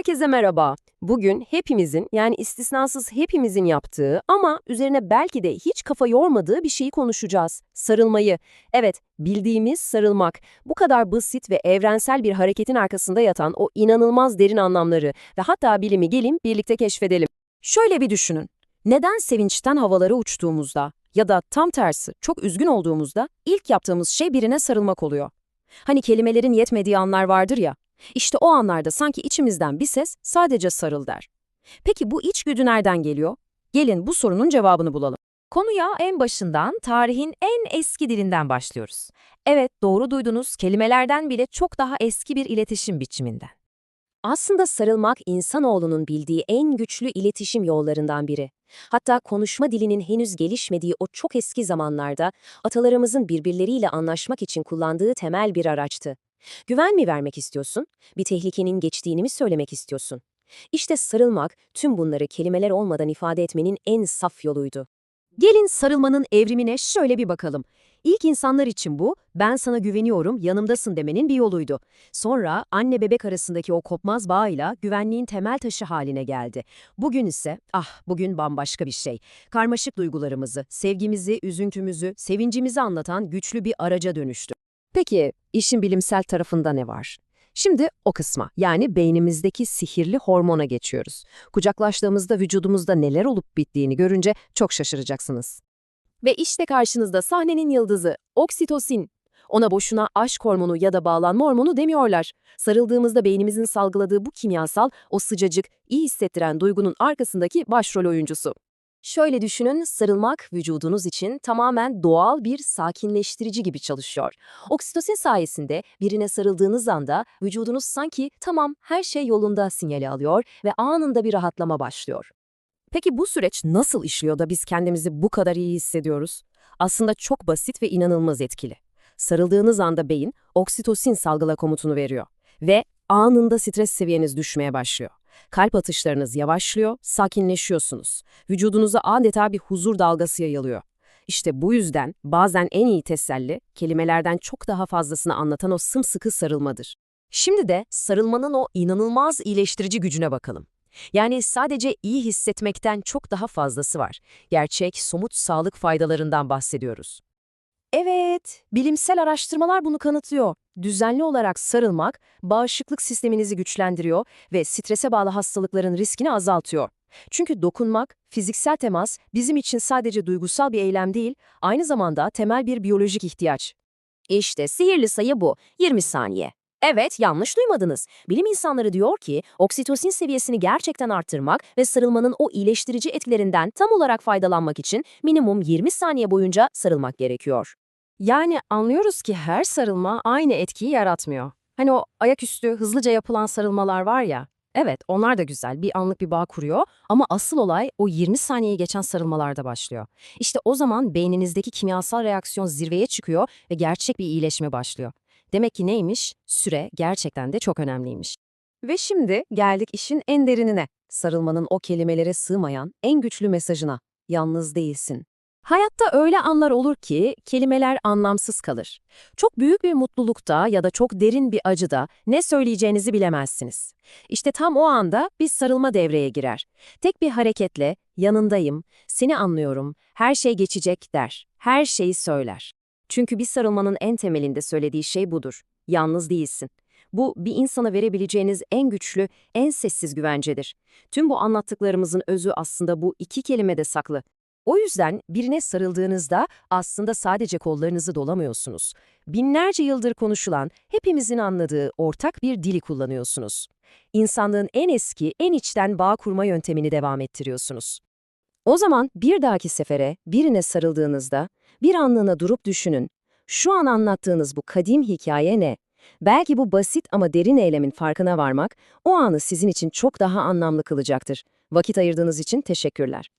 Herkese merhaba. Bugün hepimizin yani istisnasız hepimizin yaptığı ama üzerine belki de hiç kafa yormadığı bir şeyi konuşacağız. Sarılmayı. Evet, bildiğimiz sarılmak. Bu kadar basit ve evrensel bir hareketin arkasında yatan o inanılmaz derin anlamları ve hatta bilimi gelin birlikte keşfedelim. Şöyle bir düşünün. Neden sevinçten havalara uçtuğumuzda ya da tam tersi çok üzgün olduğumuzda ilk yaptığımız şey birine sarılmak oluyor? Hani kelimelerin yetmediği anlar vardır ya. İşte o anlarda sanki içimizden bir ses sadece sarıl der. Peki bu içgüdü nereden geliyor? Gelin bu sorunun cevabını bulalım. Konuya en başından tarihin en eski dilinden başlıyoruz. Evet doğru duydunuz kelimelerden bile çok daha eski bir iletişim biçiminden. Aslında sarılmak insanoğlunun bildiği en güçlü iletişim yollarından biri. Hatta konuşma dilinin henüz gelişmediği o çok eski zamanlarda atalarımızın birbirleriyle anlaşmak için kullandığı temel bir araçtı. Güven mi vermek istiyorsun? Bir tehlikenin geçtiğini mi söylemek istiyorsun? İşte sarılmak tüm bunları kelimeler olmadan ifade etmenin en saf yoluydu. Gelin sarılmanın evrimine şöyle bir bakalım. İlk insanlar için bu, ben sana güveniyorum, yanımdasın demenin bir yoluydu. Sonra anne bebek arasındaki o kopmaz bağıyla güvenliğin temel taşı haline geldi. Bugün ise, ah bugün bambaşka bir şey. Karmaşık duygularımızı, sevgimizi, üzüntümüzü, sevincimizi anlatan güçlü bir araca dönüştü. Peki, işin bilimsel tarafında ne var? Şimdi o kısma, yani beynimizdeki sihirli hormona geçiyoruz. Kucaklaştığımızda vücudumuzda neler olup bittiğini görünce çok şaşıracaksınız. Ve işte karşınızda sahnenin yıldızı, oksitosin. Ona boşuna aşk hormonu ya da bağlanma hormonu demiyorlar. Sarıldığımızda beynimizin salgıladığı bu kimyasal, o sıcacık, iyi hissettiren duygunun arkasındaki başrol oyuncusu. Şöyle düşünün, sarılmak vücudunuz için tamamen doğal bir sakinleştirici gibi çalışıyor. Oksitosin sayesinde birine sarıldığınız anda vücudunuz sanki tamam her şey yolunda sinyali alıyor ve anında bir rahatlama başlıyor. Peki bu süreç nasıl işliyor da biz kendimizi bu kadar iyi hissediyoruz? Aslında çok basit ve inanılmaz etkili. Sarıldığınız anda beyin oksitosin salgıla komutunu veriyor ve anında stres seviyeniz düşmeye başlıyor. Kalp atışlarınız yavaşlıyor, sakinleşiyorsunuz. Vücudunuza adeta bir huzur dalgası yayılıyor. İşte bu yüzden bazen en iyi teselli, kelimelerden çok daha fazlasını anlatan o sımsıkı sarılmadır. Şimdi de sarılmanın o inanılmaz iyileştirici gücüne bakalım. Yani sadece iyi hissetmekten çok daha fazlası var. Gerçek, somut sağlık faydalarından bahsediyoruz. Evet, bilimsel araştırmalar bunu kanıtlıyor. Düzenli olarak sarılmak, bağışıklık sisteminizi güçlendiriyor ve strese bağlı hastalıkların riskini azaltıyor. Çünkü dokunmak, fiziksel temas bizim için sadece duygusal bir eylem değil, aynı zamanda temel bir biyolojik ihtiyaç. İşte sihirli sayı bu, 20 saniye. Evet, yanlış duymadınız. Bilim insanları diyor ki, oksitosin seviyesini gerçekten arttırmak ve sarılmanın o iyileştirici etkilerinden tam olarak faydalanmak için minimum 20 saniye boyunca sarılmak gerekiyor. Yani anlıyoruz ki her sarılma aynı etkiyi yaratmıyor. Hani o ayaküstü hızlıca yapılan sarılmalar var ya, evet onlar da güzel, bir anlık bir bağ kuruyor ama asıl olay o 20 saniyeyi geçen sarılmalarda başlıyor. İşte o zaman beyninizdeki kimyasal reaksiyon zirveye çıkıyor ve gerçek bir iyileşme başlıyor. Demek ki neymiş? Süre gerçekten de çok önemliymiş. Ve şimdi geldik işin en derinine. Sarılmanın o kelimelere sığmayan en güçlü mesajına. Yalnız değilsin. Hayatta öyle anlar olur ki kelimeler anlamsız kalır. Çok büyük bir mutlulukta ya da çok derin bir acıda ne söyleyeceğinizi bilemezsiniz. İşte tam o anda bir sarılma devreye girer. Tek bir hareketle yanındayım, seni anlıyorum, her şey geçecek der. Her şeyi söyler. Çünkü bir sarılmanın en temelinde söylediği şey budur. Yalnız değilsin. Bu bir insana verebileceğiniz en güçlü, en sessiz güvencedir. Tüm bu anlattıklarımızın özü aslında bu iki kelimede saklı. O yüzden birine sarıldığınızda aslında sadece kollarınızı dolamıyorsunuz. Binlerce yıldır konuşulan, hepimizin anladığı ortak bir dili kullanıyorsunuz. İnsanlığın en eski, en içten bağ kurma yöntemini devam ettiriyorsunuz. O zaman bir dahaki sefere birine sarıldığınızda bir anlığına durup düşünün. Şu an anlattığınız bu kadim hikaye ne? Belki bu basit ama derin eylemin farkına varmak o anı sizin için çok daha anlamlı kılacaktır. Vakit ayırdığınız için teşekkürler.